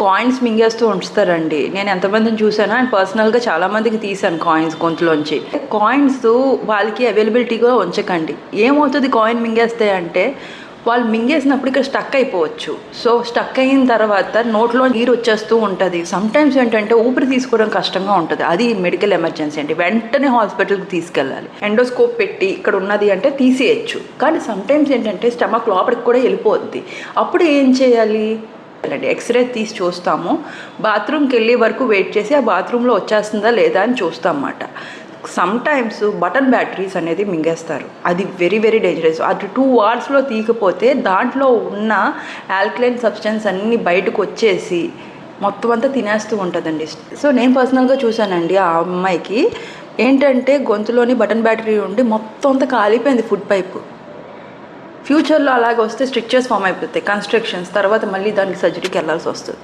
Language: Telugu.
కాయిన్స్ మింగేస్తూ ఉంచుతారండి. నేను ఎంతమందిని చూసానో అండ్ పర్సనల్గా చాలామందికి తీశాను తీసాను కాయిన్స్ గొంతులోంచి. కాయిన్స్ వాళ్ళకి అవైలబిలిటీగా ఉంచకండి. ఏమవుతుంది కాయిన్ మింగేస్తే అంటే వాళ్ళు మింగేసినప్పుడు ఇక్కడ స్టక్ అయిపోవచ్చు. సో స్టక్ అయిన తర్వాత నోట్లో నీరు వచ్చేస్తూ ఉంటుంది. సమ్టైమ్స్ ఏంటంటే ఊపిరి తీసుకోవడం కష్టంగా ఉంటుంది. అది మెడికల్ ఎమర్జెన్సీ అండి. వెంటనే హాస్పిటల్కి తీసుకెళ్ళాలి. ఎండోస్కోప్ పెట్టి ఇక్కడ ఉన్నది అంటే తీసేయచ్చు. కానీ సమ్టైమ్స్ ఏంటంటే స్టమక్ లోపలికి కూడా వెళ్ళిపోద్ది. అప్పుడు ఏం చేయాలి? అంటే ఎక్స్రే తీసి చూస్తాము. బాత్రూమ్కి వెళ్ళే వరకు వెయిట్ చేసి ఆ బాత్రూంలో వచ్చేస్తుందా లేదా అని చూస్తాం అన్నమాట సమ్ టైమ్స్ బటన్ బ్యాటరీస్ అనేది మింగేస్తారు. అది వెరీ వెరీ డేంజరస్ అది టూ అవర్స్లో తీయకపోతే దాంట్లో ఉన్న ఆల్కలైన్ సబ్స్టెన్స్ అన్నీ బయటకు వచ్చేసి మొత్తం అంతా తినేస్తూ ఉంటుందండి. సో నేను పర్సనల్గా చూశానండి ఆ అమ్మాయికి. ఏంటంటే గొంతులోని బటన్ బ్యాటరీ ఉండి మొత్తం అంతా కాలిపోయింది ఫుడ్ పైపు ఫ్యూచర్లో అలాగ వస్తే స్ట్రిక్చర్స్ ఫామ్ అయిపోతాయి. కన్స్ట్రక్షన్స్ తర్వాత మళ్ళీ దానికి సర్జరీకి వెళ్ళాల్సి వస్తుంది.